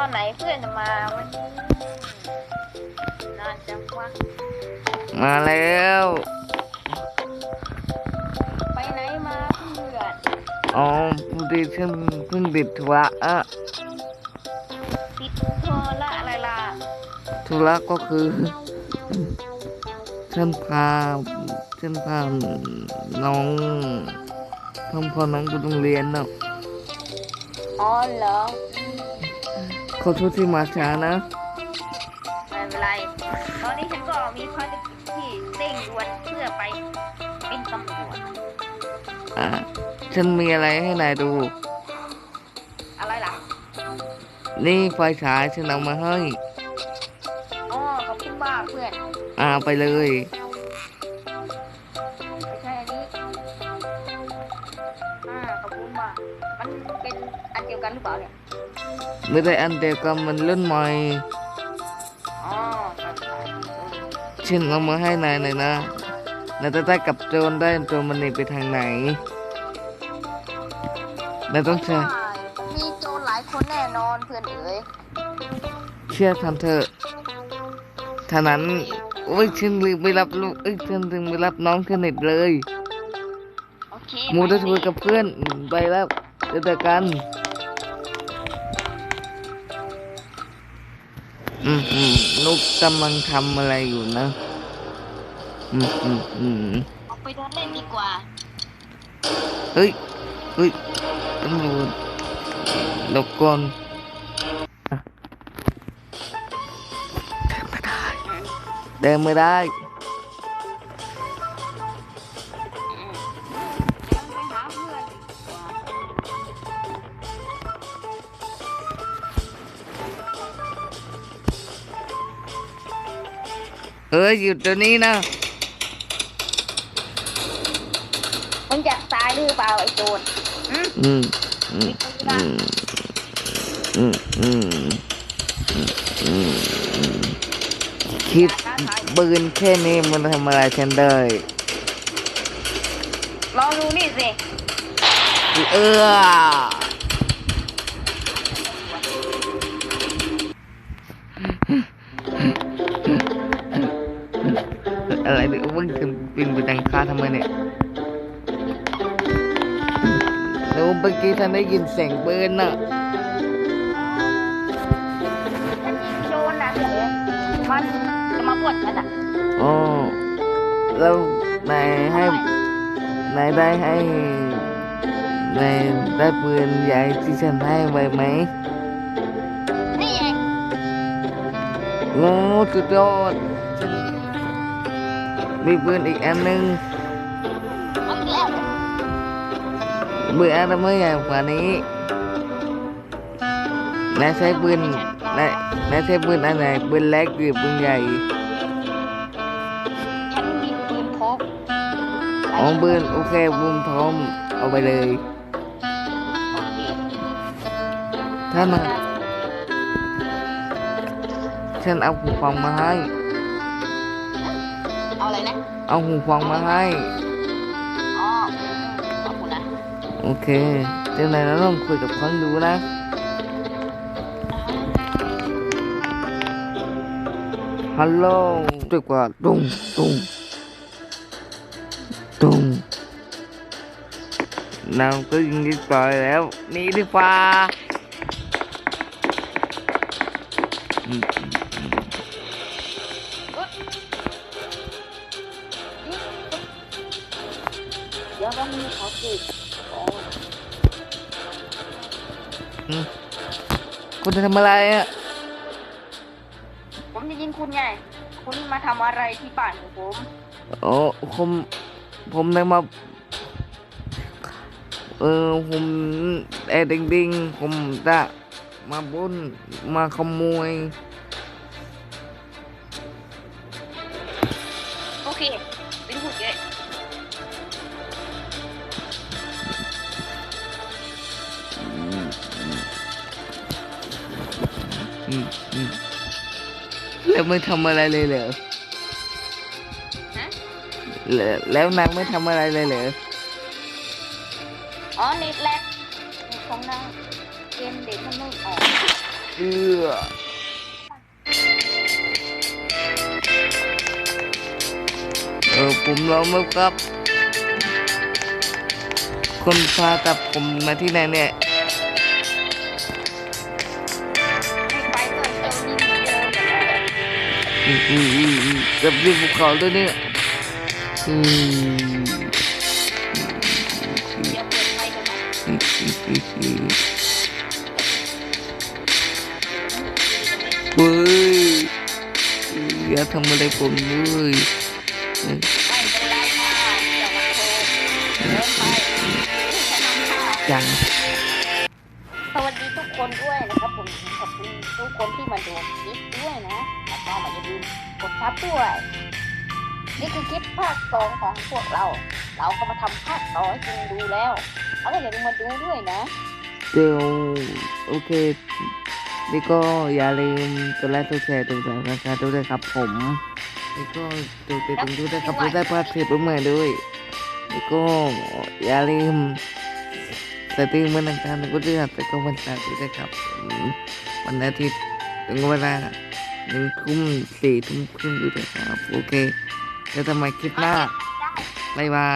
ตอนไหนเพื่อนจะมาวันนี้นานจังวะมาแล้ว ไปไหนมาเพื่อนอ๋อพอดีฉันเพิ่งติดธุระอะติดโทรละอะไรล่ะธุระก็คือฉันพาฉันพาน้องทำพอน้องไปโรงเรียนนะอ๋อเหรอ ขอโทษที่มาช้านะไม่เป็นไร ตอนนี้ฉันก็มีภารกิจที่เร่งด่วนเพื่อไปเป็นตำรวจ อะฉันมีอะไรให้นายดู อะไรล่ะ นี่ไฟฉายฉันเอามาให้ อ๋อขอบคุณมากเพื่อน อ่าไปเลย เดียวกันหรือเปล่าเนี่ยไม่ได้อันเดียวกันมันรุ่นใหม่อ๋อครับฉันเอามาให้นายหน่อยนะนายจะได้กลับโจรได้โจรมันหนีไปทางไหนนายต้องเชื่อมีโจรหลายคนแน่นอนเพื่อนเอ๋ยเชื่อทำเถอะท่านั้นโอ้ยฉันลืมไปรับลูกเอ้ยฉันลืมไปรับน้องเทนเน็ตเลยโอเคมูได้คุยกับเพื่อนไปแล้วเจอกัน อืมอืมนุกกำลังทำอะไรอยู่นะ อืมอืมอืมออกไปเดินเล่นดีกว่า เฮ้ย เฮ้ยตำรวจหลบก่อนอะเดินไม่ได้ เดินไม่ได้ เฮ้ยหยุดเดี๋ยวนี้นะมึงอยากตายหรือเปล่าไอ้โจรอืมอืมอืมอืมอืมอืมอืมคิดปืนแค่นี้มันทำอะไรฉันได้ลองดูนี่สิ เออ อะไรเนี่ยมึงจะปีนไปดังคาทำไมเนี่ยแล้วเมื่อกี้ท่านได้ยินเสียงปืนน่ะฉันยิงโจรนะเพื่อนเอ๋ยมันจะมาปล้นฉันอะอ๋อแล้วนายให้นายได้ให้นายได้ปืนใหญ่ที่ฉันให้ไว้ไหมนี่ไงโอ้สุดยอดฉัน มีปืนอีกอันหนึ่งเอาอีกแล้วปืนอันนั้นไม่ใหญ่กว่านี้นายใช้ปืนนายนายใช้ปืนอันไหนปืนเล็กหรือปืนใหญ่ฉันมีปืนพกอ๋อปืนโอเคบุมพร้อมเอาไปเลย ถ้ามาฉันเอาหูฟังมาให้ เอาอะไรนะ เอาหูฟังมาให้ อ๋อขอบคุณนะ โอเคเดี๋ยวนายต้องคุยกับคนดูนะ ฮัลโหลดีกว่าตุ้งตุ้งตุ้งเราก็ยิงดีปล่อยแล้วหนี่ดีฟ้า ต้องมีขอสิอ๋ออืมคุณจะทำอะไรอะ ผมจะยิงคุณไง คุณมาทำอะไรที่บ้านของผม โอ้ผมผมได้มา เออผมแอร์ดิงๆผมจะมาบุญมาขโมย โอเคเป็นพูดเยอะ แล้วไม่ทำอะไรเลยเหรอฮะแล้วแล้วนางไม่ทำอะไรเลยเหรออ๋อเน็ตแลกเน็ตของนางเกมเด็กมันไม่ออกเอือเออผมลองมาครับคนพากับผมมาที่ไหนเนี่ย กับที่ภูเขาด้วยเนี่ยอืมเดี๋ยวเปิดไฟกันนะอืมอืมอืมอืมเฮ้ยอย่าทำอะไรผมเลยยัง ทุกคนด้วยนะครับผมขอบคุณทุกคนที่มาดูคลิปด้วยนะแล้วก็มาอย่าลืมกดซับด้วย นี่คือคลิปภาคสองของพวกเรา เราก็มาทำภาคต่อให้คุณดูแล้วแล้วก็อย่าลืมมาดูด้วยนะเดี๋ยวโอเคนี่ก็อย่าลืมกดไลค์กดแชร์ตรงสายราคาด้วยนะครับ ผมนี่ก็ดูติดตรงด้วยนะครับเพื่อได้ภาพเทปใหม่ด้วยนี่ก็อย่าลืม สตรีมวันอังคารถึงวันพฤหัสแล้วก็วันเสาร์ด้วยนะครับอืมวันอาทิตย์ถึงเวลาหนึ่งทุ่มสี่ทุ่มครึ่งด้วยนะครับ โอเค แล้วทำไมคลิปหน้าบ๊ายบาย